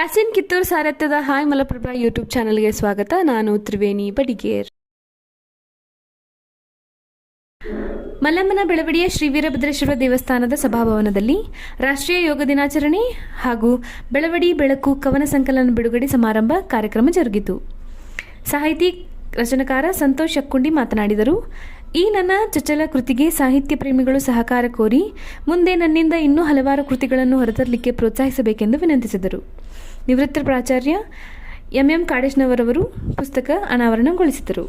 ಯಾಸಿನ್ ಕಿತ್ತೂರ್ ಸಾರಥ್ಯದ hi Malaprabha YouTube ಚಾನಲ್ಗೆ ಸ್ವಾಗತ. ನಾನು ತ್ರಿವೇಣಿ ಬಡಿಗೇರ್ ಮಲ್ಲಮ್ಮನ ಬೆಳವಡಿಯ ಶ್ರೀ ವೀರಭದ್ರೇಶ್ವರ ದೇವಸ್ಥಾನದ ಸಭಾಭವನದಲ್ಲಿ ರಾಷ್ಟ್ರೀಯ ಯೋಗ ದಿನಾಚರಣೆ ಹಾಗೂ ಬೆಳವಡಿ ಬೆಳಕು ಕವನ ಸಂಕಲನ ಬಿಡುಗಡೆ ಸಮಾರಂಭ ಕಾರ್ಯಕ್ರಮ ಜರುಗಿತು. ಸಾಹಿತಿ ರಚನಕಾರ ಸಂತೋಷ್ ಅಕ್ಕುಂಡಿ ಮಾತನಾಡಿದರು. ಈ ನನ್ನ ಚಚ್ಚಲ ಕೃತಿಗೆ ಸಾಹಿತ್ಯ ಪ್ರೇಮಿಗಳು ಸಹಕಾರ ಕೋರಿ ಮುಂದೆ ನನ್ನಿಂದ ಇನ್ನೂ ಹಲವಾರು ಕೃತಿಗಳನ್ನು ಹೊರತರಲಿಕ್ಕೆ ಪ್ರೋತ್ಸಾಹಿಸಬೇಕೆಂದು ವಿನಂತಿಸಿದರು. ನಿವೃತ್ತ ಪ್ರಾಚಾರ್ಯ ಎಂಎಂ ಕಾಡೇಶ್ನವರವರು ಪುಸ್ತಕ ಅನಾವರಣಗೊಳಿಸಿದರು.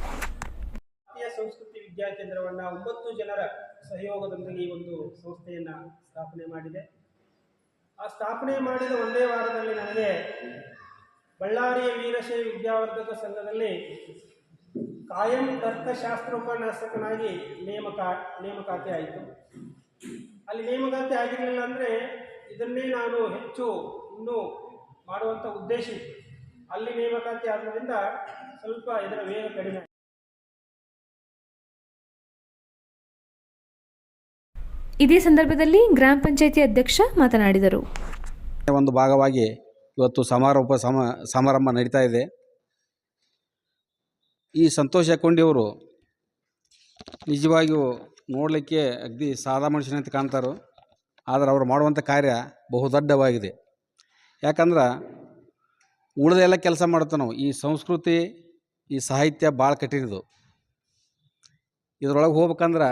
ಸಂಸ್ಕೃತಿ ವಿದ್ಯಾಕೇಂದ್ರವನ್ನು ಒಂಬತ್ತು ಜನರ ಸಹಯೋಗದೊಂದಿಗೆ ಒಂದು ಸಂಸ್ಥೆಯನ್ನು ಸ್ಥಾಪನೆ ಮಾಡಿದೆ. ಆ ಸ್ಥಾಪನೆ ಮಾಡಿದ ಒಂದೇ ವಾರದಲ್ಲಿ ನನಗೆ ಬಳ್ಳಾರಿಯ ವೀರಶೈವ ವಿದ್ಯಾವರ್ಧಕ ಸಂಘದಲ್ಲಿ ಕಾಯಂ ತರ್ಕಶಾಸ್ತ್ರೋಪನ್ಯಾಸಕನಾಗಿ ನೇಮಕ, ನೇಮಕಾತಿ ಆಯಿತು. ಅಲ್ಲಿ ನೇಮಕಾತಿ ಆಗಿರಲಿಲ್ಲ ಅಂದರೆ ಇದನ್ನೇ ನಾನು ಹೆಚ್ಚು ಇನ್ನೂ ಮಾಡುವಂಥ ಉದ್ದೇಶ ಇತ್ತು ಅಲ್ಲಿ ನೇಮಕಾತಿ ಆದ್ರಿಂದ ಸ್ವಲ್ಪ ಇದರ ವೇಗ ಕಡಿಮೆ. ಇದೇ ಸಂದರ್ಭದಲ್ಲಿ ಗ್ರಾಮ ಪಂಚಾಯಿತಿ ಅಧ್ಯಕ್ಷ ಮಾತನಾಡಿದರು. ಒಂದು ಭಾಗವಾಗಿ ಇವತ್ತು ಸಮಾರೋಪ ಸಮ ಸಮಾರಂಭ ನಡೀತಾ ಇದೆ. ಈ ಸಂತೋಷ ಕೊಂಡಿಯವರು ನಿಜವಾಗಿಯೂ ನೋಡಲಿಕ್ಕೆ ಅಗ್ದಿ ಸಾದಾ ಮನುಷ್ಯನಂತೆ ಕಾಣ್ತಾರೋ ಆದರೆ ಅವರು ಮಾಡುವಂಥ ಕಾರ್ಯ ಬಹುದೊಡ್ಡವಾಗಿದೆ. ಯಾಕಂದ್ರೆ ಉಳಿದೆಲ್ಲ ಕೆಲಸ ಮಾಡ್ತೇವೆ ನಾವು. ಈ ಸಂಸ್ಕೃತಿ, ಈ ಸಾಹಿತ್ಯ ಭಾಳ ಕಠಿಣದು ಇದ್ರೊಳಗೆ ಹೋಗ್ಬೇಕಂದ್ರೆ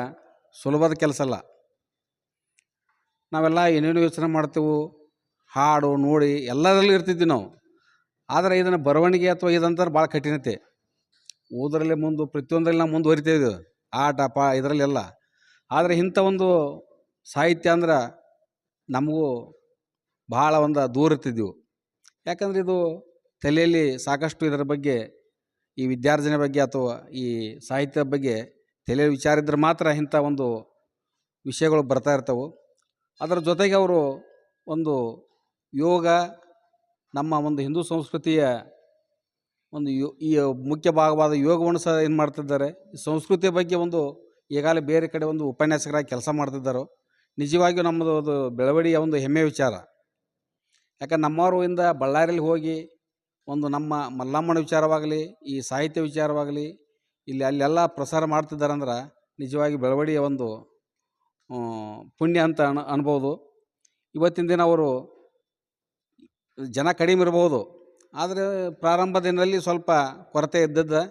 ಸುಲಭದ ಕೆಲಸ ಅಲ್ಲ. ನಾವೆಲ್ಲ ಏನೇನು ಯೋಚನೆ ಮಾಡ್ತೇವೆ, ಹಾಡು, ನೋಡಿ, ಎಲ್ಲದರಲ್ಲೂ ಇರ್ತಿದ್ವಿ ನಾವು. ಆದರೆ ಇದನ್ನು ಬರವಣಿಗೆ ಅಥವಾ ಇದಂತಾರೆ ಭಾಳ ಕಠಿಣತೆ. ಓದರಲ್ಲಿ ಮುಂದೆ, ಪ್ರತಿಯೊಂದರಲ್ಲಿ ನಾವು ಮುಂದುವರಿತೇವೆ ಆಟ, ಪಾ, ಇದರಲ್ಲೆಲ್ಲ. ಆದರೆ ಇಂಥ ಒಂದು ಸಾಹಿತ್ಯ ಅಂದ್ರೆ ನಮಗೂ ಭಾಳ ಒಂದು ದೂರ ಇರ್ತಿದ್ದೆವು. ಯಾಕಂದ್ರೆ ಇದು ತಲೆಯಲ್ಲಿ ಸಾಕಷ್ಟು ಇದರ ಬಗ್ಗೆ, ಈ ವಿದ್ಯಾರ್ಜನೆ ಬಗ್ಗೆ ಅಥವಾ ಈ ಸಾಹಿತ್ಯದ ಬಗ್ಗೆ ತಲೆಯಲ್ಲಿ ವಿಚಾರ ಇದ್ದರೆ ಮಾತ್ರ ಇಂಥ ಒಂದು ವಿಷಯಗಳು ಬರ್ತಾ ಇರ್ತವೆ. ಅದರ ಜೊತೆಗೆ ಅವರು ಒಂದು ಯೋಗ, ನಮ್ಮ ಒಂದು ಹಿಂದೂ ಸಂಸ್ಕೃತಿಯ ಒಂದು ಯೋ, ಈ ಮುಖ್ಯ ಭಾಗವಾದ ಯೋಗವನ್ನು ಸಹ ಏನು ಮಾಡ್ತಿದ್ದಾರೆ ಸಂಸ್ಕೃತಿಯ ಬಗ್ಗೆ ಒಂದು ಈಗಾಗಲೇ ಬೇರೆ ಕಡೆ ಒಂದು ಉಪನ್ಯಾಸಕರಾಗಿ ಕೆಲಸ ಮಾಡ್ತಿದ್ದಾರೋ. ನಿಜವಾಗಿಯೂ ನಮ್ಮದು ಅದು ಬೆಳವಣಿಗೆಯ ಒಂದು ಹೆಮ್ಮೆ ವಿಚಾರ. ಯಾಕಂದ್ರೆ ನಮ್ಮವರು ಇಂದ ಬಳ್ಳಾರಿಯಲ್ಲಿ ಹೋಗಿ ಒಂದು ನಮ್ಮ ಮಲ್ಲಮ್ಮನ ವಿಚಾರವಾಗಲಿ, ಈ ಸಾಹಿತ್ಯ ವಿಚಾರವಾಗಲಿ, ಇಲ್ಲಿ ಅಲ್ಲೆಲ್ಲ ಪ್ರಸಾರ ಮಾಡ್ತಿದ್ದಾರೆ ಅಂದ್ರೆ ನಿಜವಾಗಿ ಬೆಳವಣಿಗೆಯ ಒಂದು ಪುಣ್ಯ ಅಂತ ಅನ್, ಅನ್ಬೋದು. ಇವತ್ತಿನ ದಿನ ಅವರು ಜನ ಕಡಿಮೆ ಇರ್ಬೋದು. ಆದರೆ ಪ್ರಾರಂಭ ದಿನದಲ್ಲಿ ಸ್ವಲ್ಪ ಕೊರತೆ ಇದ್ದದ್ದು,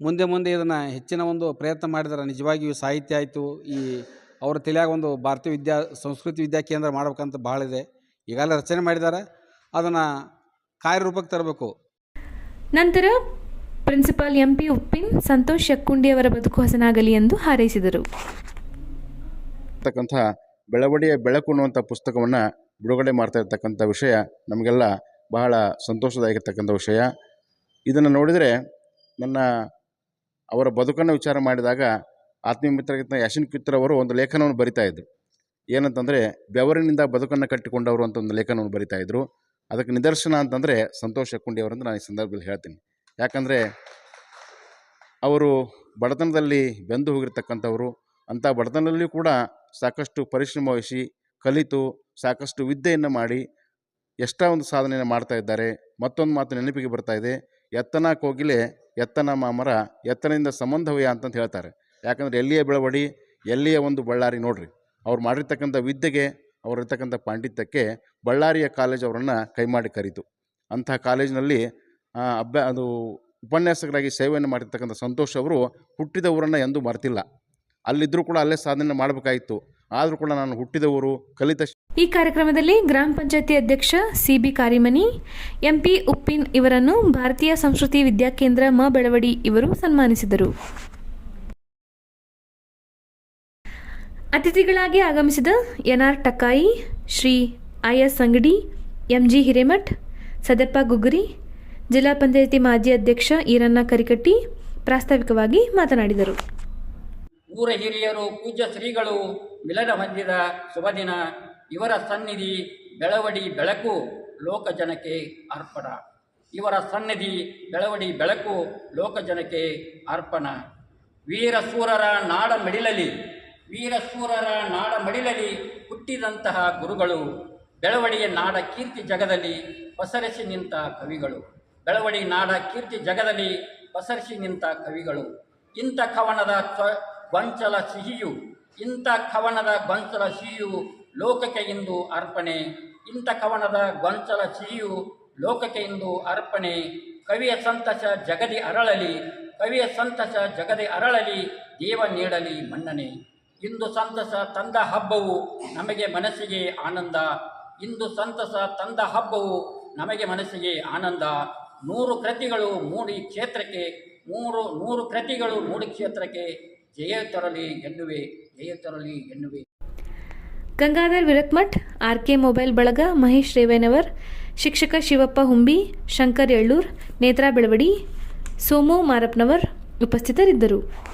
ಮುಂದೆ ಮುಂದೆ ಇದನ್ನು ಹೆಚ್ಚಿನ ಒಂದು ಪ್ರಯತ್ನ ಮಾಡಿದ್ರೆ ನಿಜವಾಗಿಯೂ ಸಾಹಿತ್ಯ ಆಯಿತು. ಈ, ಅವ್ರ ತಲೆಯಾಗ ಒಂದು ಭಾರತೀಯ ವಿದ್ಯಾ, ಸಂಸ್ಕೃತಿ ವಿದ್ಯಾ ಕೇಂದ್ರ ಮಾಡ್ಬೇಕಂತ ಭಾಳ ಇದೆ. ಈಗಾಗಲೇ ರಚನೆ ಮಾಡಿದ್ದಾರೆ. ಅದನ್ನು ಕಾರ್ಯರೂಪಕ್ಕೆ ತರಬೇಕು. ನಂತರ ಪ್ರಿನ್ಸಿಪಾಲ್ ಎಂಪಿ ಉಪ್ಪಿನ್ ಸಂತೋಷ್ ಶಕ್ಕುಂಡಿ ಅವರ ಬದುಕು ಹಸನಾಗಲಿ ಎಂದು ಹಾರೈಸಿದರು. ಇರ್ತಕ್ಕಂಥ ಬೆಳವಣಿಗೆ ಬೆಳಕು ಅನ್ನುವಂಥ ಪುಸ್ತಕವನ್ನು ಬಿಡುಗಡೆ ಮಾಡ್ತಾ ಇರ್ತಕ್ಕಂಥ ವಿಷಯ ನಮಗೆಲ್ಲ ಬಹಳ ಸಂತೋಷದಾಗಿರ್ತಕ್ಕಂಥ ವಿಷಯ. ಇದನ್ನು ನೋಡಿದರೆ ನನ್ನ ಅವರ ಬದುಕನ್ನು ವಿಚಾರ ಮಾಡಿದಾಗ ಆತ್ಮೀಯ ಮಿತ್ರಗಿಂತ ಯಶನ್ ಕಿತ್ತೂರ್ ಅವರು ಒಂದು ಲೇಖನವನ್ನು ಬರಿತಾ ಇದ್ರು. ಏನಂತಂದರೆ ಬೆವರಿನಿಂದ ಬದುಕನ್ನು ಕಟ್ಟಿಕೊಂಡವರು ಅಂತ ಒಂದು ಲೇಖನವನ್ನು ಬರಿತಾ ಇದ್ದರು ಅದಕ್ಕೆ ನಿದರ್ಶನ ಅಂತಂದರೆ ಸಂತೋಷ್ ಅಕ್ಕುಂಡಿ ಅವರಂತ ನಾನು ಈ ಸಂದರ್ಭದಲ್ಲಿ ಹೇಳ್ತೀನಿ. ಯಾಕಂದರೆ ಅವರು ಬಡತನದಲ್ಲಿ ಬೆಂದು ಹೋಗಿರ್ತಕ್ಕಂಥವರು, ಅಂಥ ಬಡತನದಲ್ಲಿಯೂ ಕೂಡ ಸಾಕಷ್ಟು ಪರಿಶ್ರಮ ವಹಿಸಿ, ಕಲಿತು, ಸಾಕಷ್ಟು ವಿದ್ಯೆಯನ್ನು ಮಾಡಿ, ಎಷ್ಟೋ ಒಂದು ಸಾಧನೆಯನ್ನು ಮಾಡ್ತಾ ಇದ್ದಾರೆ. ಮತ್ತೊಂದು ಮಾತು ನೆನಪಿಗೆ ಬರ್ತಾ ಇದೆ. ಎತ್ತನ ಕೋಗಿಲೆ, ಎತ್ತನ ಮಾಮರ ಎತ್ತನಿಂದ ಸಂಬಂಧವಯ್ಯ ಅಂತಂತ ಹೇಳ್ತಾರೆ. ಯಾಕಂದರೆ ಎಲ್ಲಿಯ ಬೆಳವಡಿ, ಎಲ್ಲಿಯ ಒಂದು ಬಳ್ಳಾರಿ ನೋಡ್ರಿ. ಅವ್ರು ಮಾಡಿರ್ತಕ್ಕಂಥ ವಿದ್ಯೆಗೆ, ಅವರಿರ್ತಕ್ಕಂಥ ಪಾಂಡಿತ್ಯಕ್ಕೆ ಬಳ್ಳಾರಿಯ ಕಾಲೇಜ್ ಅವರನ್ನು ಕೈಮಾಡಿ ಕರೀತು. ಅಂಥ ಕಾಲೇಜಿನಲ್ಲಿ ಅಭ್ಯ, ಅದು ಉಪನ್ಯಾಸಕರಾಗಿ ಸೇವೆಯನ್ನು ಮಾಡಿರ್ತಕ್ಕಂಥ ಸಂತೋಷ್ ಅವರು ಹುಟ್ಟಿದ ಊರನ್ನು ಎಂದೂ ಮರೆತಿಲ್ಲ. ಅಲ್ಲಿದ್ದರೂ ಕೂಡ ಅಲ್ಲೇ ಸಾಧನೆ ಮಾಡಬೇಕಾಗಿತ್ತು ಆದರೂ ಕೂಡ ನಾನು ಹುಟ್ಟಿದ ಊರು ಕಲಿತ ಈ ಕಾರ್ಯಕ್ರಮದಲ್ಲಿ ಗ್ರಾಮ ಪಂಚಾಯತಿ ಅಧ್ಯಕ್ಷ ಸಿಬಿ ಕಾರಿಮನಿ ಎಂಪಿ ಉಪ್ಪಿನ್ ಇವರನ್ನು ಭಾರತೀಯ ಸಂಸ್ಕೃತಿ ವಿದ್ಯಾಕೇಂದ್ರ ಮ ಬೆಳವಡಿ ಇವರು ಸನ್ಮಾನಿಸಿದರು. ಅತಿಥಿಗಳಾಗಿ ಆಗಮಿಸಿದ N R Takai, Shri I S Angadi, M G Hiremath, Sadappa Guggari ಜಿಲ್ಲಾ ಪಂಚಾಯಿತಿ ಮಾಜಿ ಅಧ್ಯಕ್ಷ ಈರಣ್ಣ ಕರಿಕಟ್ಟಿ ಪ್ರಾಸ್ತಾವಿಕವಾಗಿ ಮಾತನಾಡಿದರು. ಊರ ಹಿರಿಯರು, ಪೂಜ್ಯ ಶ್ರೀಗಳು ಮಿಲನ ಹೊಂದಿದ ಶುಭ ದಿನ. ಇವರ ಸನ್ನಿಧಿ ಬೆಳವಡಿ ಬೆಳಕು ಲೋಕಜನಕ್ಕೆ ಅರ್ಪಣ. ಇವರ ಸನ್ನಿಧಿ ಬೆಳವಡಿ ಬೆಳಕು ಲೋಕಜನಕ್ಕೆ ಅರ್ಪಣ. ವೀರಸೂರರ ನಾಡ ಮಡಿಲಲಿ ವೀರಸೂರರ ನಾಡ ಮಡಿಲಲಿ ಹುಟ್ಟಿದಂತಹ ಗುರುಗಳು ಬೆಳವಡಿಯ ನಾಡ ಕೀರ್ತಿ ಜಗದಲ್ಲಿ ಪಸರಿಸಿ ನಿಂತ ಕವಿಗಳು. ಬೆಳವಡಿ ನಾಡ ಕೀರ್ತಿ ಜಗದಲ್ಲಿ ಪಸರಿಸಿ ನಿಂತ ಕವಿಗಳು. ಇಂಥ ಕವನದ ಗೊಂಚಲ ಸಿಹಿಯು, ಇಂಥ ಕವನದ ಗೊಂಚಲ ಸಿಹಿಯು ಲೋಕಕ್ಕೆ ಇಂದು ಅರ್ಪಣೆ. ಇಂಥ ಕವನದ ಗೊಂಚಲ ಸಿಹಿಯು ಲೋಕಕ್ಕೆ ಇಂದು ಅರ್ಪಣೆ. ಕವಿಯ ಸಂತಸ ಜಗದಿ ಅರಳಲಿ, ಕವಿಯ ಸಂತಸ ಜಗದಿ ಅರಳಲಿ, ದೇವ ನೀಡಲಿ ಮನ್ನಣೆ. ಇಂದು ಸಂತಸ ತಂದ ಹಬ್ಬವು ನಮಗೆ ಮನಸ್ಸಿಗೆ ಆನಂದ. ಇಂದು ಸಂತಸ ತಂದ ಹಬ್ಬವು ನಮಗೆ ಮನಸ್ಸಿಗೆ ಆನಂದ. ನೂರು ಕೃತಿಗಳು ಮೂಡಿ ಕ್ಷೇತ್ರಕ್ಕೆ, ಮೂರು, ನೂರು ಕೃತಿಗಳು ಮೂಡಿ ಕ್ಷೇತ್ರಕ್ಕೆ ಜಯ ತರಲಿ ಎನ್ನುವೆ, ಜಯ ತರಲಿ ಎನ್ನುವೆ. Gangadhar Viratmath R K mobile ಬಳಗ, ಮಹೇಶ್ ರೇವೇನವರ್ ಶಿಕ್ಷಕ ಶಿವಪ್ಪ ಹುಂಬಿ, ಶಂಕರ್ ಎಳ್ಳೂರ್, ನೇತ್ರಾ ಬೆಳವಡಿ, ಸೋಮು ಮಾರಪ್ಪನವರ್ ಉಪಸ್ಥಿತರಿದ್ದರು.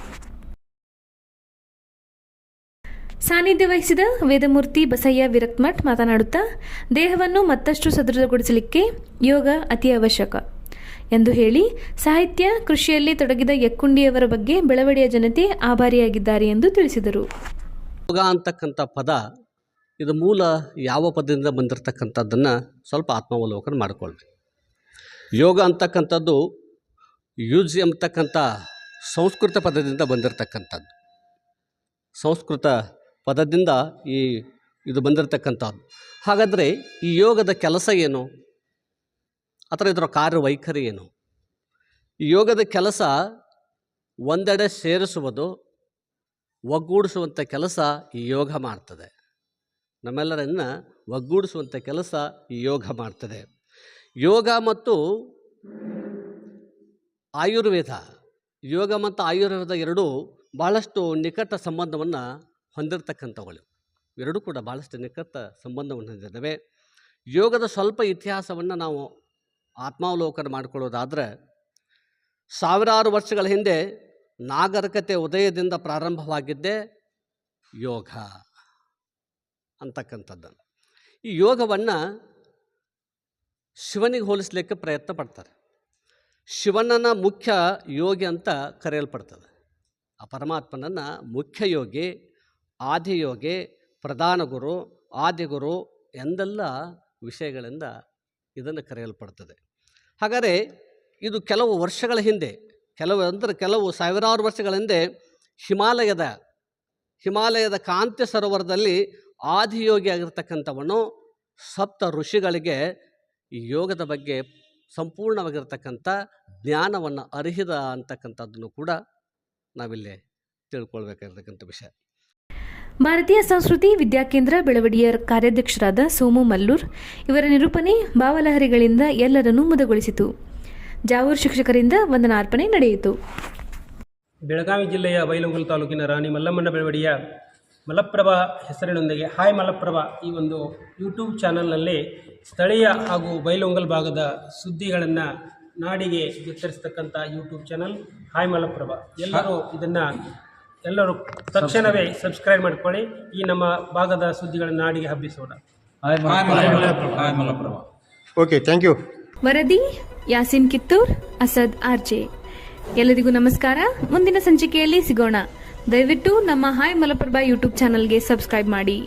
ಸಾನ್ನಿಧ್ಯ ವಹಿಸಿದ ವೇದಮೂರ್ತಿ ಬಸಯ್ಯ ವಿರಕ್ಮಠ್ ಮಾತನಾಡುತ್ತಾ, ದೇಹವನ್ನು ಮತ್ತಷ್ಟು ಸದೃಢಗೊಳಿಸಲಿಕ್ಕೆ ಯೋಗ ಅತಿ ಅವಶ್ಯಕ ಎಂದು ಹೇಳಿ, ಸಾಹಿತ್ಯ ಕೃಷಿಯಲ್ಲಿ ತೊಡಗಿದ ಯಕ್ಕುಂಡಿಯವರ ಬಗ್ಗೆ ಬೆಳವಡಿಯ ಜನತೆ ಆಭಾರಿಯಾಗಿದ್ದಾರೆ ಎಂದು ತಿಳಿಸಿದರು. ಯೋಗ ಅಂತಕ್ಕಂಥ ಪದ, ಇದು ಮೂಲ ಯಾವ ಪದದಿಂದ ಬಂದಿರತಕ್ಕಂಥದ್ದನ್ನು ಸ್ವಲ್ಪ ಆತ್ಮಾವಲೋಕನ ಮಾಡಿಕೊಳ್ಳಿ ಯೋಗ ಅಂತಕ್ಕಂಥದ್ದು ಯೂಜ್ ಎಂಬತಕ್ಕಂಥ ಸಂಸ್ಕೃತ ಪದದಿಂದ ಬಂದಿರತಕ್ಕಂಥದ್ದು. ಸಂಸ್ಕೃತ ಪದದಿಂದ ಈ ಇದು ಬಂದಿರತಕ್ಕಂಥದ್ದು. ಹಾಗಾದರೆ ಈ ಯೋಗದ ಕೆಲಸ ಏನು? ಅಥವಾ ಇದರ ಕಾರ್ಯವೈಖರಿ ಏನು? ಈ ಯೋಗದ ಕೆಲಸ ಒಂದೆಡೆ ಸೇರಿಸುವುದು, ಒಗ್ಗೂಡಿಸುವಂಥ ಕೆಲಸ ಈ ಯೋಗ ಮಾಡ್ತದೆ. ನಮ್ಮೆಲ್ಲರನ್ನ ಒಗ್ಗೂಡಿಸುವಂಥ ಕೆಲಸ ಈ ಯೋಗ ಮಾಡ್ತದೆ. ಯೋಗ ಮತ್ತು ಆಯುರ್ವೇದ. ಯೋಗ ಮತ್ತು ಆಯುರ್ವೇದ ಎರಡೂ ಭಾಳಷ್ಟು ನಿಕಟ ಸಂಬಂಧವನ್ನು ಹೊಂದಿರತಕ್ಕಂಥವುಗಳು ಎರಡೂ ಕೂಡ ಭಾಳಷ್ಟು ನಿಕಟ ಸಂಬಂಧವನ್ನು ಹೊಂದಿದ್ದಾವೆ. ಯೋಗದ ಸ್ವಲ್ಪ ಇತಿಹಾಸವನ್ನು ನಾವು ಆತ್ಮಾವಲೋಕನ ಮಾಡಿಕೊಳ್ಳೋದಾದರೆ, ಸಾವಿರಾರು ವರ್ಷಗಳ ಹಿಂದೆ ನಾಗರಿಕತೆ ಉದಯದಿಂದ ಪ್ರಾರಂಭವಾಗಿದ್ದೇ ಯೋಗ ಅಂತಕ್ಕಂಥದ್ದು ಈ ಯೋಗವನ್ನು ಶಿವನಿಗೆ ಹೋಲಿಸಲಿಕ್ಕೆ ಪ್ರಯತ್ನ ಪಡ್ತಾರೆ. ಶಿವನನ್ನು ಮುಖ್ಯ ಯೋಗಿ ಅಂತ ಕರೆಯಲ್ಪಡ್ತದೆ. ಆ ಪರಮಾತ್ಮನನ್ನು ಮುಖ್ಯ ಯೋಗಿ ಆದಿಯೋಗಿ ಪ್ರಧಾನ ಗುರು ಆದಿಗುರು ಎಂದೆಲ್ಲ ವಿಷಯಗಳಿಂದ ಇದನ್ನು ಕರೆಯಲ್ಪಡ್ತದೆ. ಹಾಗಾದರೆ ಇದು ಕೆಲವು ವರ್ಷಗಳ ಹಿಂದೆ, ಕೆಲವು ಅಂದರೆ ಕೆಲವು ಸಾವಿರಾರು ವರ್ಷಗಳ ಹಿಂದೆ ಹಿಮಾಲಯದ ಹಿಮಾಲಯದ ಕಾಂತಿ ಸರೋವರದಲ್ಲಿ ಆದಿಯೋಗಿ ಆಗಿರ್ತಕ್ಕಂಥವನು ಸಪ್ತ ಋಷಿಗಳಿಗೆ ಯೋಗದ ಬಗ್ಗೆ ಸಂಪೂರ್ಣವಾಗಿರ್ತಕ್ಕಂಥ ಜ್ಞಾನವನ್ನು ಅರಿಹಿದ ಅಂತಕ್ಕಂಥದ್ದನ್ನು ಕೂಡ ನಾವಿಲ್ಲಿ ತಿಳ್ಕೊಳ್ಬೇಕಾಗಿರ್ತಕ್ಕಂಥ ವಿಷಯ. ಭಾರತೀಯ ಸಂಸ್ಕೃತಿ ವಿದ್ಯಾಕೇಂದ್ರ ಬೆಳವಡಿಯ ಕಾರ್ಯಾಧ್ಯಕ್ಷರಾದ ಸೋಮು ಮಲ್ಲೂರ್ ಇವರ ನಿರೂಪಣೆ ಭಾವಲಹರಿಗಳಿಂದ ಎಲ್ಲರನ್ನೂ ಮುದಗೊಳಿಸಿತು. ಜಾವೂರ್ ಶಿಕ್ಷಕರಿಂದ ವಂದನಾರ್ಪಣೆ ನಡೆಯಿತು. ಬೆಳಗಾವಿ ಜಿಲ್ಲೆಯ ಬೈಲಹೊಂಗಲ ತಾಲೂಕಿನ ರಾಣಿ ಮಲ್ಲಮ್ಮನ ಬೆಳವಡಿಯ ಮಲಪ್ರಭಾ ಹೆಸರಿನೊಂದಿಗೆ ಹಾಯ್ ಮಲಪ್ರಭಾ ಈ ಒಂದು ಯೂಟ್ಯೂಬ್ ಚಾನಲ್ನಲ್ಲಿ ಸ್ಥಳೀಯ ಹಾಗೂ ಬೈಲೊಂಗಲ್ ಭಾಗದ ಸುದ್ದಿಗಳನ್ನು ನಾಡಿಗೆ ಬಿತ್ತರಿಸ್ತಕ್ಕಂಥ ಯೂಟ್ಯೂಬ್ ಚಾನಲ್ ಹಾಯ್ ಮಲಪ್ರಭಾ. ಎಲ್ಲರೂ ಇದನ್ನು ಎಲ್ಲರೂ ತಕ್ಷಣವೇ ಸಬ್ಸ್ಕ್ರೈಬ್ ಮಾಡ್ಕೊಳ್ಳಿ. ಈ ನಮ್ಮ ಭಾಗದ ಸುದ್ದಿಗಳನ್ನು ನಾಡಿಗೆ ಹಬ್ಬಿಸೋಣ. ಓಕೆ ಥ್ಯಾಂಕ್ ಯು ವರದಿ ಯಾಸಿನ್ ಕಿತ್ತೂರ್ ಅಸದ್ ಆರ್ಜೆ. ಎಲ್ಲರಿಗೂ ನಮಸ್ಕಾರ. ಮುಂದಿನ ಸಂಚಿಕೆಯಲ್ಲಿ ಸಿಗೋಣ. ದಯವಿಟ್ಟು ನಮ್ಮ ಹಾಯ್ ಮಲಪ್ರಭಾ ಯೂಟ್ಯೂಬ್ ಚಾನೆಲ್ಗೆ ಸಬ್ಸ್ಕ್ರೈಬ್ ಮಾಡಿ.